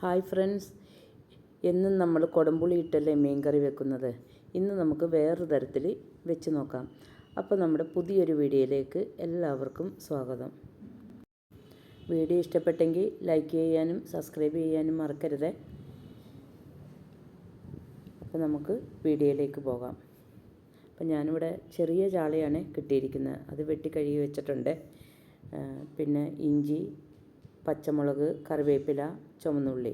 Hi friends. എന്നും നമ്മൾ കുടംപുളി ഇട്ടല്ലേ മീൻ കറി വെക്കുന്നത്? ഇന്ന് നമുക്ക് വേറൊരു തരത്തിൽ വെച്ച് നോക്കാം. അപ്പോൾ നമ്മുടെ പുതിയൊരു വീഡിയോയിലേക്ക് എല്ലാവർക്കും സ്വാഗതം. വീഡിയോ ഇഷ്ടപ്പെട്ടെങ്കിൽ ലൈക്ക് ചെയ്യാനും സബ്സ്ക്രൈബ് ചെയ്യാനും മറക്കരുത്. അപ്പോൾ നമുക്ക് വീഡിയോയിലേക്ക് പോകാം. അപ്പോൾ ഞാനിവിടെ ചെറിയ ചാളയാണ് കിട്ടിയിരിക്കുന്നത്. അത് വെട്ടി കഴുകി വെച്ചിട്ടുണ്ട്. പിന്നെ ഇഞ്ചി പച്ചമുളക് കറിവേപ്പില ചുമന്നുള്ളി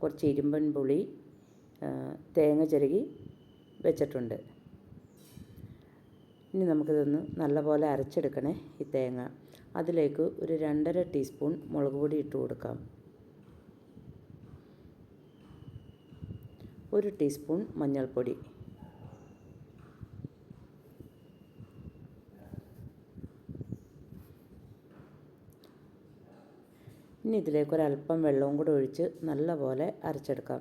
കുറച്ച് ഇരുമ്പൻ പുളി തേങ്ങ ചിരകി വെച്ചിട്ടുണ്ട്. ഇനി നമുക്കിതൊന്ന് നല്ലപോലെ അരച്ചെടുക്കണേ ഈ തേങ്ങ. അതിലേക്ക് ഒരു രണ്ടര ടീസ്പൂൺ മുളക് പൊടി ഇട്ട് കൊടുക്കാം. ഒരു ടീസ്പൂൺ മഞ്ഞൾപ്പൊടി. ഇനി ഇതിലേക്ക് ഒരല്പം വെള്ളവും കൂടെ ഒഴിച്ച് നല്ലപോലെ അരച്ചെടുക്കാം.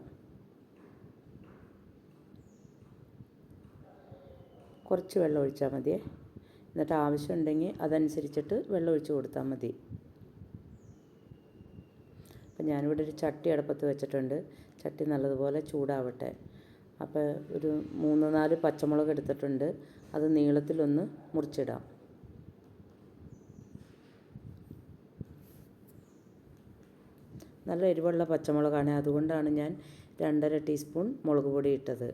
കുറച്ച് വെള്ളം ഒഴിച്ചാൽ മതിയേ. എന്നിട്ട് ആവശ്യമുണ്ടെങ്കിൽ അതനുസരിച്ചിട്ട് വെള്ളം ഒഴിച്ച് കൊടുത്താൽ മതി. അപ്പം ഞാനിവിടെ ഒരു ചട്ടി അടുപ്പത്ത് വെച്ചിട്ടുണ്ട്. ചട്ടി നല്ലതുപോലെ ചൂടാവട്ടെ. അപ്പോൾ ഒരു മൂന്ന് നാല് പച്ചമുളക് എടുത്തിട്ടുണ്ട്. അത് നീളത്തിലൊന്ന് മുറിച്ചിടാം. നല്ല എരിവുള്ള പച്ചമുളകാണ്. അതുകൊണ്ടാണ് ഞാൻ രണ്ടര ടീസ്പൂൺ മുളക് പൊടി ഇട്ടത്.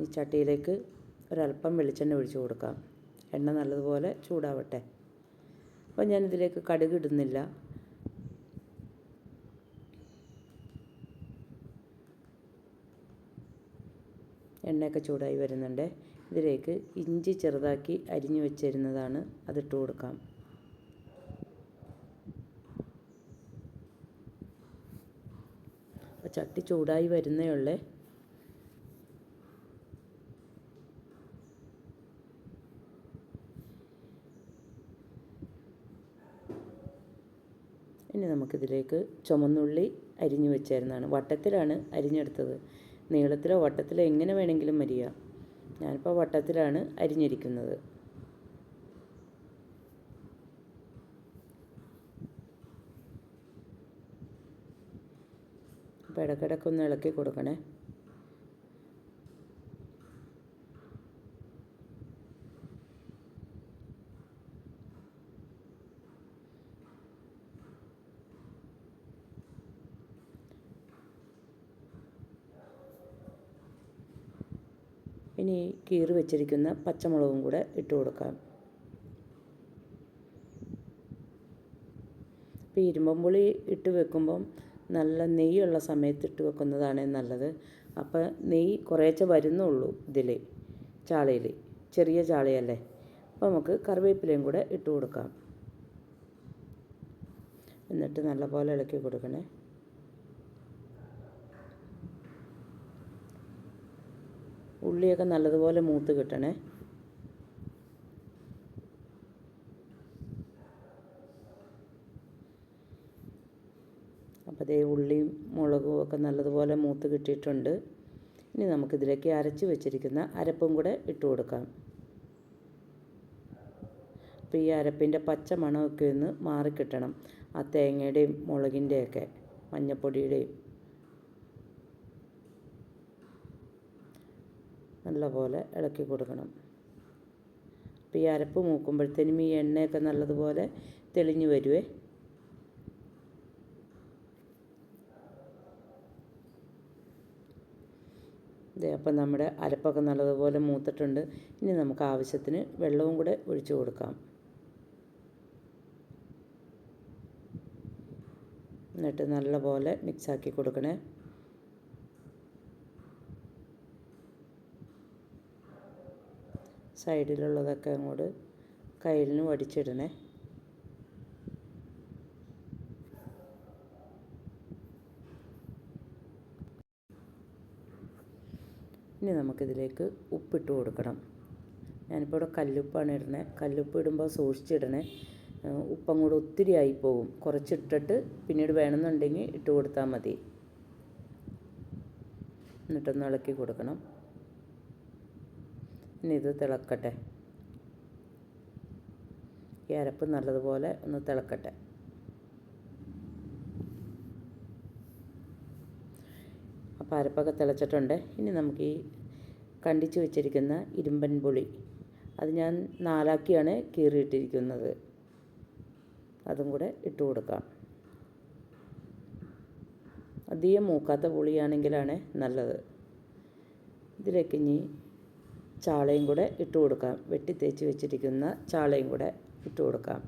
ഈ ചട്ടിയിലേക്ക് ഒരല്പം വെളിച്ചെണ്ണ ഒഴിച്ചു കൊടുക്കാം. എണ്ണ നല്ലതുപോലെ ചൂടാവട്ടെ. അപ്പോൾ ഞാനിതിലേക്ക് കടുക് ഇടുന്നില്ല. എണ്ണയൊക്കെ ചൂടായി വരുന്നുണ്ട്. ഇതിലേക്ക് ഇഞ്ചി ചെറുതാക്കി അരിഞ്ഞു വെച്ചിരുന്നതാണ് അതിട്ട് കൊടുക്കാം അപ്പോൾ ചട്ടി ചൂടായി വരുന്നേ ഉള്ളേ. ഇനി നമുക്കിതിലേക്ക് ചുമന്നുള്ളി അരിഞ്ഞു വെച്ചായിരുന്നതാണ്. വട്ടത്തിലാണ് അരിഞ്ഞെടുത്തത്. നീളത്തിലോ വട്ടത്തിലോ എങ്ങനെ വേണമെങ്കിലും അരിയാം. ഞാനിപ്പോൾ വട്ടത്തിലാണ് അരിഞ്ഞിരിക്കുന്നത്. അപ്പോൾ ഇടയ്ക്കിടയ്ക്കൊന്ന് ഇളക്കി കൊടുക്കണേ. ഇനി കീറി വെച്ചിരിക്കുന്ന പച്ചമുളകും കൂടെ ഇട്ട് കൊടുക്കാം. അപ്പോൾ ഇരുമ്പം പുളി ഇട്ട് വെക്കുമ്പം നല്ല നെയ്യുള്ള സമയത്ത് ഇട്ട് വെക്കുന്നതാണ് നല്ലത്. അപ്പോൾ നെയ്യ് കുറേശ്ശെ വരുന്നുള്ളൂ ഇതിൽ ചാളയിൽ ചെറിയ ചാളയല്ലേ? അപ്പോൾ നമുക്ക് കറിവേപ്പിലയും കൂടെ ഇട്ട് കൊടുക്കാം. എന്നിട്ട് നല്ലപോലെ ഇളക്കി കൊടുക്കണേ. ഉള്ളിയൊക്കെ നല്ലതുപോലെ മൂത്ത് കിട്ടണേ. അപ്പോൾ അതേ ഉള്ളിയും മുളകും ഒക്കെ നല്ലതുപോലെ മൂത്ത് കിട്ടിയിട്ടുണ്ട്. ഇനി നമുക്കിതിലേക്ക് അരച്ച് വെച്ചിരിക്കുന്ന അരപ്പും കൂടെ ഇട്ട് കൊടുക്കാം. അപ്പോൾ ഈ അരപ്പിന്റെ പച്ച മണമൊക്കെ ഒന്ന് മാറിക്കിട്ടണം ആ തേങ്ങയുടെയും മുളകിന്റെയൊക്കെ മഞ്ഞപ്പൊടിയുടെയും. നല്ലപോലെ ഇളക്കി കൊടുക്കണം. അപ്പോൾ ഈ അരപ്പ് മൂക്കുമ്പോഴത്തേനും ഈ എണ്ണയൊക്കെ നല്ലതുപോലെ തെളിഞ്ഞു വരുവേ. ഇതേ അപ്പം നമ്മുടെ അരപ്പൊക്കെ നല്ലതുപോലെ മൂത്തിട്ടുണ്ട്. ഇനി നമുക്ക് ആവശ്യത്തിന് വെള്ളവും കൂടെ ഒഴിച്ചു കൊടുക്കാം. എന്നിട്ട് നല്ലപോലെ മിക്സാക്കി കൊടുക്കണേ. സൈഡിലുള്ളതൊക്കെ അങ്ങോട്ട് കയ്യിലിന് വടിച്ചിടണേ. ഇനി നമുക്കിതിലേക്ക് ഉപ്പിട്ട് കൊടുക്കണം. ഞാനിപ്പോൾ ഇവിടെ കല്ലുപ്പാണ് ഇടണേ കല്ലുപ്പ് ഇടുമ്പോൾ സൂക്ഷിച്ചിടണേ ഉപ്പം കൂടെ ഒത്തിരി ആയി പോകും കുറച്ചിട്ടിട്ട് പിന്നീട് വേണമെന്നുണ്ടെങ്കിൽ ഇട്ട് കൊടുത്താൽ മതി. എന്നിട്ടൊന്ന് ഇളക്കി കൊടുക്കണം. ഇനി ഇത് തിളക്കട്ടെ. ഈ അരപ്പ് നല്ലതുപോലെ ഒന്ന് തിളക്കട്ടെ. അപ്പോൾ അരപ്പൊക്കെ തിളച്ചിട്ടുണ്ട്. ഇനി നമുക്ക് ഈ കണ്ടിച്ച് വെച്ചിരിക്കുന്ന ഇരുമ്പൻ പുളി. അത് ഞാൻ നാലാക്കിയാണ് കീറിയിട്ടിരിക്കുന്നത്. അതും കൂടെ ഇട്ട് കൊടുക്കാം. അധികം മൂക്കാത്ത പുളിയാണെങ്കിലാണ് നല്ലത്. ഇതിലേക്ക് ഇനി ചാളയും കൂടെ ഇട്ട് കൊടുക്കാം. വെട്ടി തേച്ച് വെച്ചിരിക്കുന്ന ചാളയും കൂടെ ഇട്ട് കൊടുക്കാം.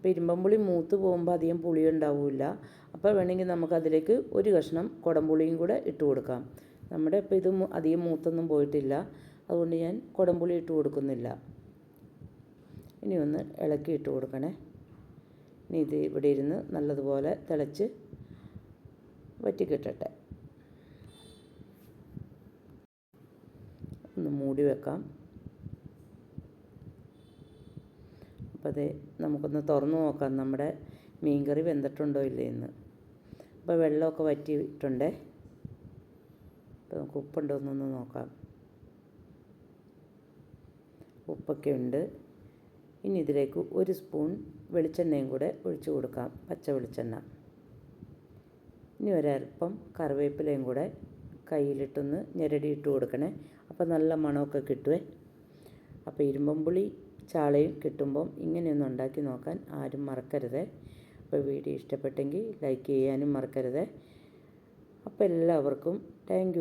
അപ്പോൾ ഇരുമ്പമ്പുളി മൂത്ത് പോകുമ്പോൾ അധികം പുളി ഉണ്ടാവില്ല. അപ്പോൾ വേണമെങ്കിൽ നമുക്ക് അതിലേക്ക് ഒരു കഷ്ണം കുടംപുളിയും കൂടെ ഇട്ട് കൊടുക്കാം. നമ്മുടെ ഇപ്പോൾ ഇത് അധികം മൂത്തൊന്നും പോയിട്ടില്ല. അതുകൊണ്ട് ഞാൻ കുടംപുളി ഇട്ട് കൊടുക്കുന്നില്ല. ഇനി ഒന്ന് ഇളക്കി ഇട്ട് കൊടുക്കണേ. ഇനി ഇത് ഇവിടെ ഇരുന്ന് നല്ലതുപോലെ തിളച്ച് വറ്റിക്കിട്ടട്ടെ. ഒന്ന് മൂടി വെക്കാം. അപ്പോൾ അത് നമുക്കൊന്ന് തുറന്ന് നോക്കാം നമ്മുടെ മീൻകറി വെന്തിട്ടുണ്ടോ ഇല്ലയെന്ന് അപ്പോൾ വെള്ളമൊക്കെ വറ്റിയിട്ടുണ്ടേ. അപ്പോൾ നമുക്ക് ഉപ്പുണ്ടോ എന്നൊന്ന് നോക്കാം. ഉപ്പൊക്കെ ഉണ്ട്. ഇനി ഇതിലേക്ക് ഒരു സ്പൂൺ വെളിച്ചെണ്ണയും കൂടെ ഒഴിച്ച് കൊടുക്കാം പച്ച വെളിച്ചെണ്ണ. ഇനി ഒരൽപ്പം കറിവേപ്പിലയും കൂടെ കയ്യിലിട്ടൊന്ന് ഞെരടിയിട്ട് കൊടുക്കണേ. അപ്പോൾ നല്ല മണമൊക്കെ കിട്ടുവേ. അപ്പോൾ ഇരുമ്പമ്പുളി ചാളയും കിട്ടുമ്പം ഇങ്ങനെയൊന്ന് ഉണ്ടാക്കി നോക്കാൻ ആരും മറക്കരുത്. അപ്പോൾ വീഡിയോ ഇഷ്ടപ്പെട്ടെങ്കിൽ ലൈക്ക് ചെയ്യാനും മറക്കരുത്. അപ്പോൾ എല്ലാവർക്കും താങ്ക്